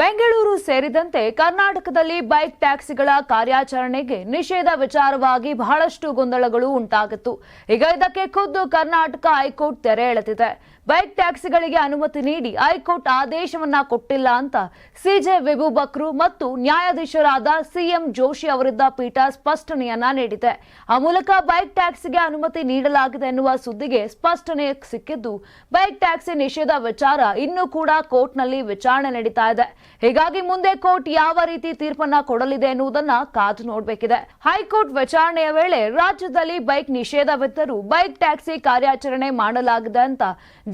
ಬೆಂಗಳೂರು ಸೇರಿದಂತೆ ಕರ್ನಾಟಕದಲ್ಲಿ ಬೈಕ್ ಟ್ಯಾಕ್ಸಿಗಳ ಕಾರ್ಯಾಚರಣೆಗೆ ನಿಷೇಧ ವಿಚಾರವಾಗಿ ಬಹಳಷ್ಟು ಗೊಂದಲಗಳು ಉಂಟಾಗಿತ್ತು. ಈಗ ಇದಕ್ಕೆ ಖುದ್ದು ಕರ್ನಾಟಕ ಹೈಕೋರ್ಟ್ ತೆರೆ ಎಳೆದಿದೆ. ಬೈಕ್ ಟ್ಯಾಕ್ಸಿಗಳಿಗೆ ಅನುಮತಿ ನೀಡಿ ಹೈಕೋರ್ಟ್ ಆದೇಶವನ್ನ ಕೊಟ್ಟಿಲ್ಲ ಅಂತ ಸಿಜೆ ವಿಭುಬಕ್ರು ಮತ್ತು ನ್ಯಾಯಾಧೀಶರಾದ ಸಿಎಂ ಜೋಶಿ ಅವರಿದ್ದ ಪೀಠ ಸ್ಪಷ್ಟನೆಯನ್ನ ನೀಡಿದೆ. ಆ ಮೂಲಕ ಬೈಕ್ ಟ್ಯಾಕ್ಸಿಗೆ ಅನುಮತಿ ನೀಡಲಾಗಿದೆ ಎನ್ನುವ ಸುದ್ದಿಗೆ ಸ್ಪಷ್ಟನೆ ಸಿಕ್ಕಿದ್ದು, ಬೈಕ್ ಟ್ಯಾಕ್ಸಿ ನಿಷೇಧ ವಿಚಾರ ಇನ್ನೂ ಕೂಡ ಕೋರ್ಟ್ನಲ್ಲಿ ವಿಚಾರಣೆ ನಡೀತಾ ಇದೆ. ಹೀಗಾಗಿ ಮುಂದೆ ಕೋರ್ಟ್ ಯಾವ ರೀತಿ ತೀರ್ಪನ್ನ ಕೊಡಲಿದೆ ಎನ್ನುವುದನ್ನ ಕಾದು ನೋಡಬೇಕಿದೆ. ಹೈಕೋರ್ಟ್ ವಿಚಾರಣೆಯ ವೇಳೆ ರಾಜ್ಯದಲ್ಲಿ ಬೈಕ್ ನಿಷೇಧವಿದ್ದರೂ ಬೈಕ್ ಟ್ಯಾಕ್ಸಿ ಕಾರ್ಯಾಚರಣೆ ಮಾಡಲಾಗಿದೆ ಅಂತ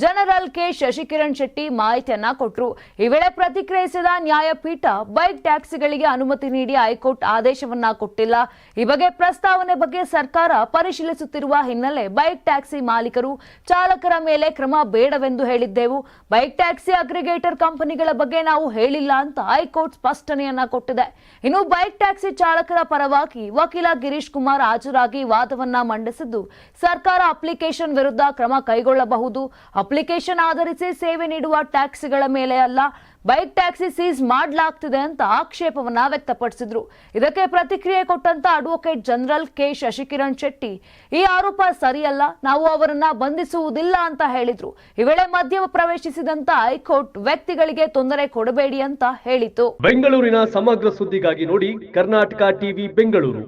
ಜನರಲ್ ಕೆ ಶಶಿಕಿರಣ್ ಶೆಟ್ಟಿ ಮಾಹಿತಿಯನ್ನ ಕೊಟ್ಟರು ಈ ವೇಳೆ ಪ್ರತಿಕ್ರಿಯಿಸಿದ ನ್ಯಾಯಪೀಠ ಬೈಕ್ ಟ್ಯಾಕ್ಸಿಗಳಿಗೆ ಅನುಮತಿ ನೀಡಿ ಹೈಕೋರ್ಟ್ ಆದೇಶವನ್ನ ಕೊಟ್ಟಿಲ್ಲ. ಈ ಬಗ್ಗೆ ಪ್ರಸ್ತಾವನೆ ಬಗ್ಗೆ ಸರ್ಕಾರ ಪರಿಶೀಲಿಸುತ್ತಿರುವ ಹಿನ್ನೆಲೆ ಬೈಕ್ ಟ್ಯಾಕ್ಸಿ ಮಾಲೀಕರು ಚಾಲಕರ ಮೇಲೆ ಕ್ರಮ ಬೇಡವೆಂದು ಹೇಳಿದ್ದೆವು. ಬೈಕ್ ಟ್ಯಾಕ್ಸಿ ಅಗ್ರಿಗೇಟರ್ ಕಂಪನಿಗಳ ಬಗ್ಗೆ ನಾವು ಹೇಳಿಲ್ಲ ಅಂತ ಹೈಕೋರ್ಟ್ ಸ್ಪಷ್ಟನೆಯನ್ನ ಕೊಟ್ಟಿದೆ. ಇನ್ನು ಬೈಕ್ ಟ್ಯಾಕ್ಸಿ ಚಾಲಕರ ಪರವಾಗಿ ವಕೀಲ ಗಿರೀಶ್ ಕುಮಾರ್ ಹಾಜರಾಗಿ ವಾದವನ್ನ ಮಂಡಿಸಿದ್ದು ಸರ್ಕಾರ ಅಪ್ಲಿಕೇಶನ್ ವಿರುದ್ಧ ಕ್ರಮ ಕೈಗೊಳ್ಳಬಹುದು. ಅಪ್ಲಿಕೇಶನ್ ಆಧರಿಸಿ ಸೇವೆ ನೀಡುವ ಟ್ಯಾಕ್ಸಿಗಳ ಮೇಲೆ ಅಲ್ಲ, ಬೈಕ್ ಟ್ಯಾಕ್ಸಿ ಸೀಸ್ ಮಾಡಲಾಗ್ತಿದೆ ಅಂತ ಆಕ್ಷೇಪವನ್ನ ವ್ಯಕ್ತಪಡಿಸಿದ್ರು. ಇದಕ್ಕೆ ಪ್ರತಿಕ್ರಿಯೆ ಕೊಟ್ಟಂತ advocate general K Shashikiran Shetty, ಈ ಆರೋಪ ಸರಿಯಲ್ಲ, ನಾವು ಅವರನ್ನ ಬಂಧಿಸುವುದಿಲ್ಲ ಅಂತ ಹೇಳಿದ್ರು. ಈ ವೇಳೆ ಮಧ್ಯ ಪ್ರವೇಶಿಸಿದಂತ ಹೈಕೋರ್ಟ್ ವ್ಯಕ್ತಿಗಳಿಗೆ ತೊಂದರೆ ಕೊಡಬೇಡಿ ಅಂತ ಹೇಳಿತು ಬೆಂಗಳೂರಿನ ಸಮಗ್ರ ಸುದ್ದಿಗಾಗಿ ನೋಡಿ ಕರ್ನಾಟಕ ಟಿವಿ ಬೆಂಗಳೂರು.